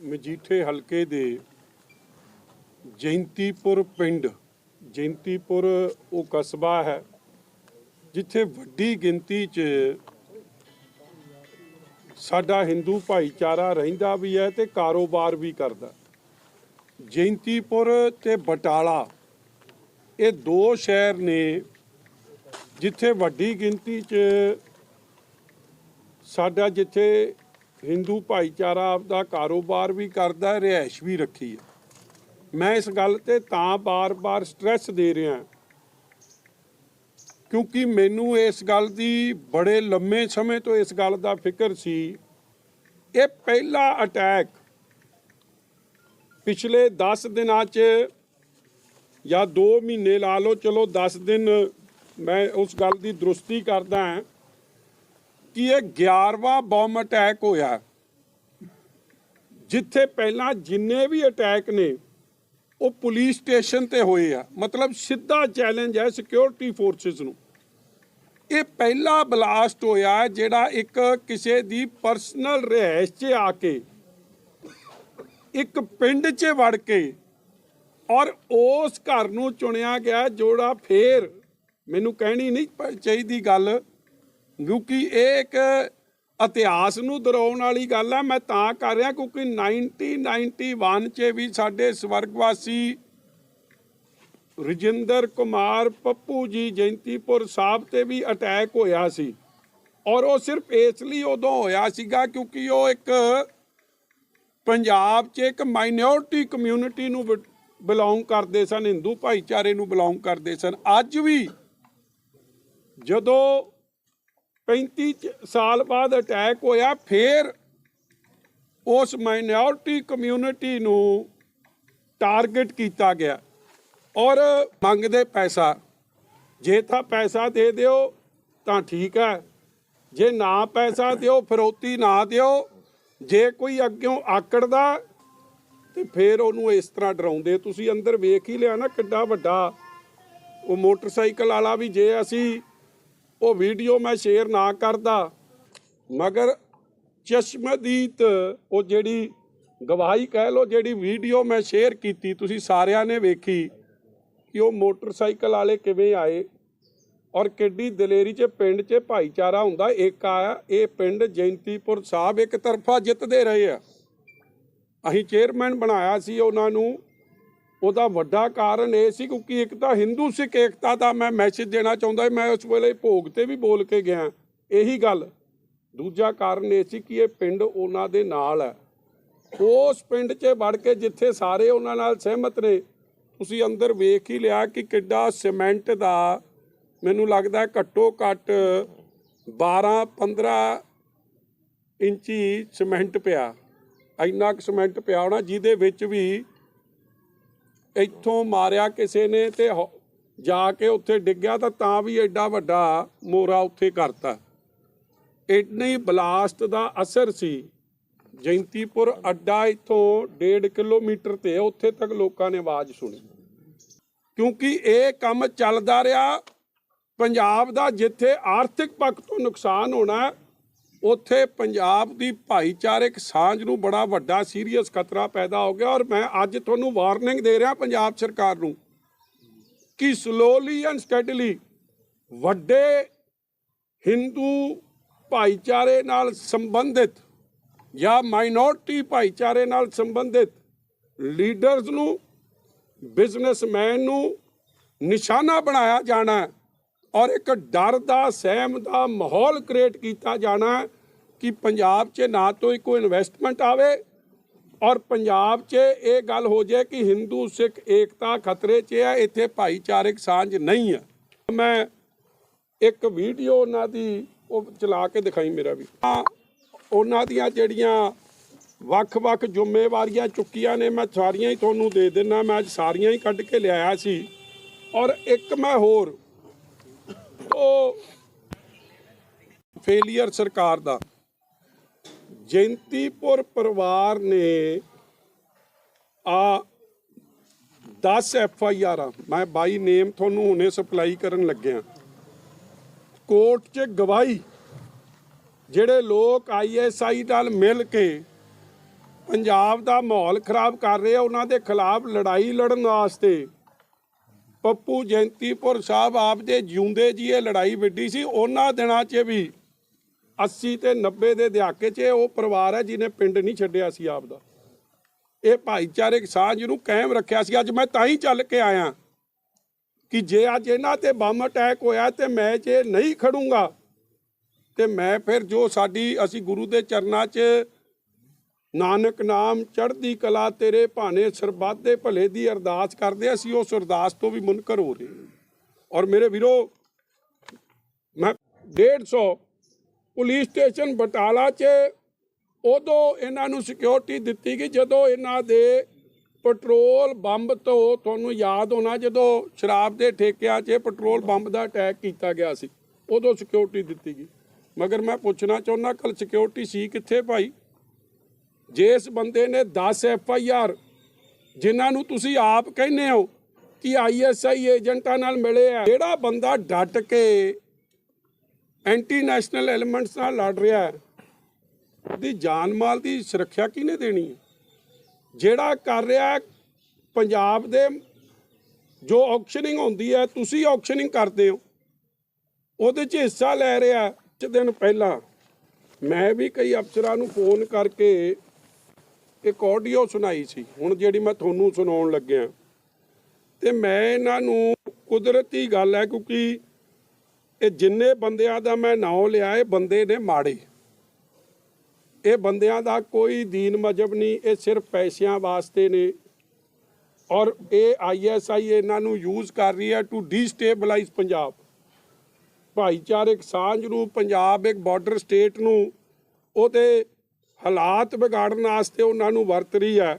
ਮਜੀਠੇ ਹਲਕੇ ਦੇ ਜੈਂਤੀਪੁਰ ਪਿੰਡ, ਜੈਂਤੀਪੁਰ ਉਹ ਕਸਬਾ ਹੈ, ਜਿੱਥੇ ਵੱਡੀ ਗਿਣਤੀ 'ਚ ਸਾਡਾ ਹਿੰਦੂ ਭਾਈਚਾਰਾ ਰਹਿੰਦਾ ਵੀ ਹੈ ਤੇ ਕਾਰੋਬਾਰ ਵੀ ਕਰਦਾ ਜੈਂਤੀਪੁਰ ਤੇ ਬਟਾਲਾ ਇਹ ਦੋ ਸ਼ਹਿਰ ਨੇ, ਜਿੱਥੇ ਵੱਡੀ ਗਿਣਤੀ 'ਚ ਸਾਡਾ ਜਿੱਥੇ ਹਿੰਦੂ ਭਾਈਚਾਰਾ ਆਪਦਾ ਕਾਰੋਬਾਰ ਵੀ ਕਰਦਾ ਹੈ ਰਿਹਾਇਸ਼ ਵੀ ਰੱਖੀ ਹੈ ਮੈਂ ਇਸ ਗੱਲ ਤੇ ਤਾਂ ਬਾਰ-ਬਾਰ ਸਟ੍ਰੈਸ ਦੇ ਰਿਹਾ ਕਿਉਂਕਿ ਮੈਨੂੰ ਇਸ ਗੱਲ ਦੀ ਬੜੇ ਲੰਮੇ ਸਮੇਂ ਤੋਂ ਇਸ ਗੱਲ ਦਾ ਫਿਕਰ ਸੀ। ਇਹ ਪਹਿਲਾ ਅਟੈਕ ਪਿਛਲੇ 10 ਦਿਨਾਂ 'ਚ ਜਾਂ 2 ਮਹੀਨੇ ਲਾ ਲਓ, ਚਲੋ 10 ਦਿਨ ਮੈਂ ਉਸ ਗੱਲ ਦੀ ਦਰੁਸਤੀ ਕਰਦਾ ਹਾਂ। ਕਿ ਇਹ 11ਵਾਂ ਬੰਬ ਅਟੈਕ ਹੋਇਆ? ਜਿੱਥੇ ਪਹਿਲਾਂ ਜਿੰਨੇ ਵੀ ਅਟੈਕ ਨੇ, ਉਹ ਪੁਲਿਸ ਸਟੇਸ਼ਨ ਤੇ ਹੋਏ ਆ। ਮਤਲਬ ਸਿੱਧਾ ਚੈਲੰਜ ਹੈ ਸਿਕਿਉਰਿਟੀ ਫੋਰਸਸ ਨੂੰ। ਇਹ ਪਹਿਲਾ ਬਲਾਸਟ ਹੋਇਆ ਜਿਹੜਾ ਇੱਕ ਕਿਸੇ ਦੀ ਪਰਸਨਲ ਰਹਿਸ਼ 'ਚ ਆ ਕੇ, ਇੱਕ ਪਿੰਡ 'ਚ ਵੜ ਕੇ ਔਰ ਉਸ ਘਰ ਨੂੰ ਚੁਣਿਆ ਗਿਆ ਜੋੜਾ ਫੇਰ। ਮੈਨੂੰ ਕਹਿਣੀ ਨਹੀਂ ਚਾਹੀਦੀ ਗੱਲ। ਕਿਉਂਕਿ ਇਹ ਇੱਕ ਇਤਿਹਾਸ ਨੂੰ ਦਰਾਉਣ ਵਾਲੀ ਗੱਲ ਆ। ਮੈਂ ਤਾਂ ਕਰ ਰਿਹਾ ਕਿਉਂਕਿ 1991 ਚ ਵੀ ਸਾਡੇ ਸਵਰਗਵਾਸੀ ਰਜਿੰਦਰ ਕੁਮਾਰ ਪੱਪੂ ਜੀ ਜੈਂਤੀਪੁਰ ਸਾਹਿਬ ਤੇ ਵੀ ਅਟੈਕ ਹੋਇਆ ਸੀ। ਔਰ ਉਹ ਸਿਰਫ ਇਸ ਲਈ ਉਦੋਂ ਹੋਇਆ ਸੀਗਾ ਕਿਉਂਕਿ ਉਹ ਇੱਕ ਪੰਜਾਬ 'ਚ ਇੱਕ ਮਾਈਨੋਰਟੀ ਕਮਿਊਨਿਟੀ ਨੂੰ ਬਿਲੋਂਗ ਕਰਦੇ ਸਨ, ਹਿੰਦੂ ਭਾਈਚਾਰੇ ਨੂੰ ਬਿਲੋਂਗ ਕਰਦੇ ਸਨ। ਅੱਜ ਵੀ ਜਦੋਂ 35 ਚ- ਸਾਲ ਬਾਅਦ ਅਟੈਕ ਹੋਇਆ, ਫਿਰ ਉਸ ਮਾਈਨੋਰਟੀ ਕਮਿਊਨਿਟੀ ਨੂੰ ਟਾਰਗੇਟ ਕੀਤਾ ਗਿਆ ਔਰ ਮੰਗਦੇ ਪੈਸਾ। ਜੇ ਤਾਂ ਪੈਸਾ ਦੇ ਦਿਓ, ਤਾਂ ਠੀਕ ਹੈ। ਜੇ ਨਾ ਪੈਸਾ ਦਿਓ, ਫਰੋਤੀ ਨਾ ਦਿਓ। ਜੇ ਕੋਈ ਅੱਗਿਓਂ ਆਕੜਦਾ, ਤੇ ਫਿਰ ਉਹਨੂੰ ਇਸ ਤਰ੍ਹਾਂ ਡਰਾਉਂਦੇ। ਤੁਸੀਂ ਅੰਦਰ ਵੇਖ ਹੀ ਲਿਆ ਨਾ ਕਿੱਡਾ ਵੱਡਾ। ਉਹ ਮੋਟਰਸਾਈਕਲ ਵਾਲਾ ਵੀ ਜੇ ਅਸੀਂ ਉਹ ਵੀਡੀਓ ਮੈਂ ਸ਼ੇਅਰ ਨਾ ਕਰਦਾ। ਮਗਰ ਚਸ਼ਮਦੀਤ ਉਹ ਜਿਹੜੀ ਗਵਾਹੀ ਕਹਿ ਲੋ ਜਿਹੜੀ ਵੀਡੀਓ ਮੈਂ ਸ਼ੇਅਰ ਕੀਤੀ, ਤੁਸੀਂ ਸਾਰਿਆਂ ਨੇ ਵੇਖੀ ਕਿ ਉਹ ਮੋਟਰਸਾਈਕਲ ਵਾਲੇ ਕਿਵੇਂ ਆਏ ਔਰ ਕਿੱਡੀ ਦਲੇਰੀ 'ਚ, ਪਿੰਡ 'ਚ ਭਾਈਚਾਰਾ ਹੁੰਦਾ। ਇੱਕ ਆਇਆ ਇਹ ਪਿੰਡ ਜੈਂਤੀਪੁਰ ਸਾਹਿਬ ਇੱਕ ਤਰਫਾ ਜਿੱਤਦੇ ਰਹੇ ਆ। ਅਸੀਂ ਚੇਅਰਮੈਨ ਬਣਾਇਆ ਸੀ ਉਹਨਾਂ ਨੂੰ। ਉਹਦਾ ਵੱਡਾ ਕਾਰਨ ਇਹ ਸੀ ਕਿਉਂਕਿ ਇੱਕ ਤਾਂ ਹਿੰਦੂ ਸਿੱਖ ਏਕਤਾ ਦਾ ਮੈਂ ਮੈਸੇਜ ਦੇਣਾ ਚਾਹੁੰਦਾ ਮੈਂ ਉਸ ਵੇਲੇ ਭੋਗ ਤੇ ਵੀ ਬੋਲ ਕੇ ਗਿਆ। ਇਹੀ ਗੱਲ। ਦੂਜਾ ਕਾਰਨ ਇਹ ਸੀ ਕਿ ਇਹ ਪਿੰਡ ਉਹਨਾਂ ਦੇ ਨਾਲ ਹੈ। ਉਸ ਪਿੰਡ 'ਚ ਵੜ ਕੇ ਜਿੱਥੇ ਸਾਰੇ ਉਹਨਾਂ ਨਾਲ ਸਹਿਮਤ ਨੇ, ਤੁਸੀਂ ਅੰਦਰ ਵੇਖ ਹੀ ਲਿਆ ਕਿ ਕਿੱਡਾ ਸੀਮੈਂਟ ਦਾ ਮੈਨੂੰ ਲੱਗਦਾ ਘੱਟੋ ਘੱਟ 12 15 ਇੰਚੀ ਸੀਮੈਂਟ ਪਿਆ। ਇੰਨਾ ਕੁ ਸੀਮੈਂਟ ਪਿਆ ਹੋਣਾ ਜਿਹਦੇ ਵਿੱਚ ਵੀ ਇੱਥੋਂ ਮਾਰਿਆ ਕਿਸੇ ਨੇ ਤੇ ਹੋ- ਜਾ ਕੇ ਉੱਥੇ ਡਿੱਗਿਆ ਤਾਂ ਤਾਂ ਵੀ ਐਡਾ ਵੱਡਾ ਮੋਰਾ ਉੱਥੇ ਕਰਤਾ। ਇੰਨੀ ਬਲਾਸਟ ਦਾ ਅਸਰ ਸੀ। ਜੈਂਤੀਪੁਰ ਅੱਡਾ ਇੱਥੋਂ 1.5 ਕਿਲੋਮੀਟਰ ਤੇ ਉੱਥੇ ਤੱਕ ਲੋਕਾਂ ਨੇ ਆਵਾਜ਼ ਸੁਣੀ। ਕਿਉਂਕਿ ਇਹ ਕੰਮ ਚੱਲਦਾ ਰਿਹਾ, ਪੰਜਾਬ ਦਾ ਜਿੱਥੇ ਆਰਥਿਕ ਪੱਖ ਤੋਂ ਨੁਕਸਾਨ ਹੋਣਾ ਉੱਥੇ ਪੰਜਾਬ ਦੀ ਭਾਈਚਾਰਕ ਸਾਂਝ ਨੂੰ ਬੜਾ ਵੱਡਾ ਸੀਰੀਅਸ ਖਤਰਾ ਪੈਦਾ ਹੋ ਗਿਆ ਔਰ ਮੈਂ ਅੱਜ ਤੁਹਾਨੂੰ ਵਾਰਨਿੰਗ ਦੇ ਰਿਹਾ ਪੰਜਾਬ ਸਰਕਾਰ ਨੂੰ ਕਿ ਸਲੋਲੀ ਐਂਡ ਸਟੈਡਲੀ ਵੱਡੇ ਹਿੰਦੂ ਭਾਈਚਾਰੇ ਨਾਲ ਸੰਬੰਧਿਤ ਜਾਂ ਮਾਈਨੋਰਟੀ ਭਾਈਚਾਰੇ ਨਾਲ ਸੰਬੰਧਿਤ ਲੀਡਰਸ ਨੂੰ ਬਿਜ਼ਨਸਮੈਨ ਨੂੰ ਨਿਸ਼ਾਨਾ ਬਣਾਇਆ ਜਾਣਾ ਔਰ ਇੱਕ ਡਰ ਦਾ ਸਹਿਮ ਦਾ ਮਾਹੌਲ ਕ੍ਰੀਏਟ ਕੀਤਾ ਜਾਣਾ ਕਿ ਪੰਜਾਬ 'ਚ ਨਾ ਤੋਂ ਹੀ ਕੋਈ ਇਨਵੈਸਟਮੈਂਟ ਆਵੇ ਔਰ ਪੰਜਾਬ 'ਚ ਇਹ ਗੱਲ ਹੋ ਜਾਏ ਕਿ ਹਿੰਦੂ ਸਿੱਖ ਏਕਤਾ ਖਤਰੇ 'ਚ ਹੈ ਇੱਥੇ ਭਾਈਚਾਰਕ ਸਾਂਝ ਨਹੀਂ ਹੈ ਮੈਂ ਇੱਕ ਵੀਡੀਓ ਉਹਨਾਂ ਦੀ ਉਹ ਚਲਾ ਕੇ ਦਿਖਾਈ ਮੇਰਾ ਵੀ। ਆ ਉਹਨਾਂ ਦੀਆਂ ਜਿਹੜੀਆਂ ਵੱਖ-ਵੱਖ ਜ਼ਿੰਮੇਵਾਰੀਆਂ ਚੁੱਕੀਆਂ ਨੇ, ਮੈਂ ਸਾਰੀਆਂ ਹੀ ਤੁਹਾਨੂੰ ਦੇ ਦਿੰਨਾ। ਮੈਂ ਅੱਜ ਸਾਰੀਆਂ ਹੀ ਕੱਢ ਕੇ ਲਿਆਇਆ ਸੀ। ਔਰ ਇੱਕ ਮੈਂ ਹੋਰ, ਉਹ ਫੇਲੀਅਰ ਸਰਕਾਰ ਦਾ। ਜੈਂਤੀਪੁਰ ਪਰਿਵਾਰ ਨੇ ਆ 10 ਐਫ ਆਈ ਆਰ ਮੈਂ ਬਾਈ ਨੇਮ ਤੁਹਾਨੂੰ ਹੁਣੇ ਸਪਲਾਈ ਕਰਨ ਲੱਗਿਆ। ਕੋਰਟ 'ਚ ਗਵਾਹੀ। ਜਿਹੜੇ ਲੋਕ ਆਈਐਸਆਈ ਨਾਲ ਮਿਲ ਕੇ ਪੰਜਾਬ ਦਾ ਮਾਹੌਲ ਖਰਾਬ ਕਰ ਰਹੇ ਆ, ਉਹਨਾਂ ਦੇ ਖਿਲਾਫ ਲੜਾਈ ਲੜਨ ਵਾਸਤੇ ਪੱਪੂ ਜੈਂਤੀਪੁਰ ਸਾਹਿਬ ਆਪ ਦੇ ਜਿਉਂਦੇ ਜੀਏ ਲੜਾਈ ਵਿੱਢੀ ਸੀ, ਉਹਨਾਂ ਦਿਨਾਂ 'ਚ ਵੀ 80 ਤੇ 90 ਦੇ ਦਹਾਕੇ 'ਚ ਇਹ ਉਹ ਪਰਿਵਾਰ ਹੈ ਜਿਹਨੇ ਪਿੰਡ ਨਹੀਂ ਛੱਡਿਆ ਸੀ ਆਪ ਦਾ ਇਹ ਭਾਈਚਾਰਕ ਸਾਂਝ ਨੂੰ ਕਾਇਮ ਰੱਖਿਆ ਸੀ। ਅੱਜ ਮੈਂ ਤਾਂ ਹੀ ਚੱਲ ਕੇ ਆਇਆ ਕਿ ਜੇ ਅੱਜ ਇਹਨਾਂ ਤੇ ਬੰਬ ਅਟੈਕ ਹੋਇਆ ਤੇ ਮੈਂ ਜੇ ਨਹੀਂ ਖੜੂੰਗਾ ਤੇ ਮੈਂ ਫਿਰ ਜੋ ਸਾਡੀ ਅਸੀਂ ਗੁਰੂ ਦੇ ਚਰਨਾਂ 'ਚ ਨਾਨਕ ਨਾਮ ਚੜ੍ਹਦੀ ਕਲਾ ਤੇਰੇ ਭਾਣੇ ਸਰਬੱਤ ਦੇ ਭਲੇ ਦੀ ਅਰਦਾਸ ਕਰਦੇ ਅਸੀਂ ਉਸ ਅਰਦਾਸ ਤੋਂ ਵੀ ਮੁਨਕਰ ਹੋ ਰਹੇ ਔਰ ਮੇਰੇ ਵੀਰੋ, ਮੈਂ 150 ਪੁਲਿਸ ਸਟੇਸ਼ਨ ਬਟਾਲਾ 'ਚ ਉਦੋਂ ਇਹਨਾਂ ਨੂੰ ਸਿਕਿਉਰਿਟੀ ਦਿੱਤੀ ਗਈ। ਜਦੋਂ ਇਹਨਾਂ ਦੇ ਪੈਟਰੋਲ ਬੰਬ ਤੋਂ ਤੁਹਾਨੂੰ ਯਾਦ ਹੋਣਾ, ਜਦੋਂ ਸ਼ਰਾਬ ਦੇ ਠੇਕਿਆਂ 'ਚ ਪੈਟਰੋਲ ਬੰਬ ਦਾ ਅਟੈਕ ਕੀਤਾ ਗਿਆ ਸੀ, ਉਦੋਂ ਸਿਕਿਉਰਿਟੀ ਦਿੱਤੀ ਗਈ। ਮਗਰ ਮੈਂ ਪੁੱਛਣਾ ਚਾਹੁੰਦਾ ਕੱਲ ਸਿਕਿਉਰਿਟੀ ਸੀ ਕਿੱਥੇ ਭਾਈ? ਜਿਸ ਬੰਦੇ ਨੇ 10 ਐਫ ਆਈ ਆਰ ਜਿਨ੍ਹਾਂ ਨੂੰ ਤੁਸੀਂ ਆਪ ਕਹਿੰਦੇ ਹੋ ਕਿ ਆਈਐਸਆਈ ਏਜੰਟਾਂ ਨਾਲ ਮਿਲੇ ਆ, ਜਿਹੜਾ ਬੰਦਾ ਡਟ ਕੇ ਐਂਟੀ ਨੈਸ਼ਨਲ ਐਲੀਮੈਂਟਸ ਨਾਲ ਲੜ ਰਿਹਾ ਹੈ, ਦੀ ਜਾਨ ਮਾਲ ਦੀ ਸੁਰੱਖਿਆ ਕਿਹਨੇ ਦੇਣੀ ਹੈ? ਜਿਹੜਾ ਕਰ ਰਿਹਾ ਪੰਜਾਬ ਦੇ ਜੋ ਆਕਸ਼ਨਿੰਗ ਹੁੰਦੀ ਹੈ, ਤੁਸੀਂ ਆਕਸ਼ਨਿੰਗ ਕਰਦੇ ਹੋ। ਉਹਦੇ 'ਚ ਹਿੱਸਾ ਲੈ ਰਿਹਾ ਕੁਝ ਦਿਨ ਪਹਿਲਾਂ। ਮੈਂ ਵੀ ਕਈ ਅਫਸਰਾਂ ਨੂੰ ਫੋਨ ਕਰਕੇ ਇੱਕ ਆਡੀਓ ਸੁਣਾਈ ਸੀ। ਹੁਣ ਜਿਹੜੀ ਮੈਂ ਤੁਹਾਨੂੰ ਸੁਣਾਉਣ ਲੱਗਿਆ। ਤੇ ਮੈਂ ਇਹਨਾਂ ਨੂੰ ਕੁਦਰਤੀ ਗੱਲ ਹੈ, ਕਿਉਂਕਿ ਇਹ ਜਿੰਨੇ ਬੰਦਿਆਂ ਦਾ ਮੈਂ ਨਾਮ ਲਿਆ, ਇਹ ਬੰਦੇ ਨੇ ਮਾੜੇ। ਇਹ ਬੰਦਿਆਂ ਦਾ ਕੋਈ ਦੀਨ ਮਜਬ ਨਹੀਂ, ਇਹ ਸਿਰਫ ਪੈਸਿਆਂ ਵਾਸਤੇ ਨੇ। ਔਰ ਇਹ ਆਈਐਸਆਈ ਇਹਨਾਂ ਨੂੰ ਯੂਜ਼ ਕਰ ਰਹੀ ਹੈ ਟੂ ਡੀਸਟੇਬਲਾਈਜ਼ ਪੰਜਾਬ। ਭਾਈਚਾਰਕ ਸਾਂਝ ਨੂੰ, ਪੰਜਾਬ ਇੱਕ ਬਾਰਡਰ ਸਟੇਟ ਨੂੰ, ਉਹਦੇ ਹਾਲਾਤ ਵਿਗਾੜਨ ਵਾਸਤੇ ਉਹਨਾਂ ਨੂੰ ਵਰਤ ਰਹੀ ਹੈ।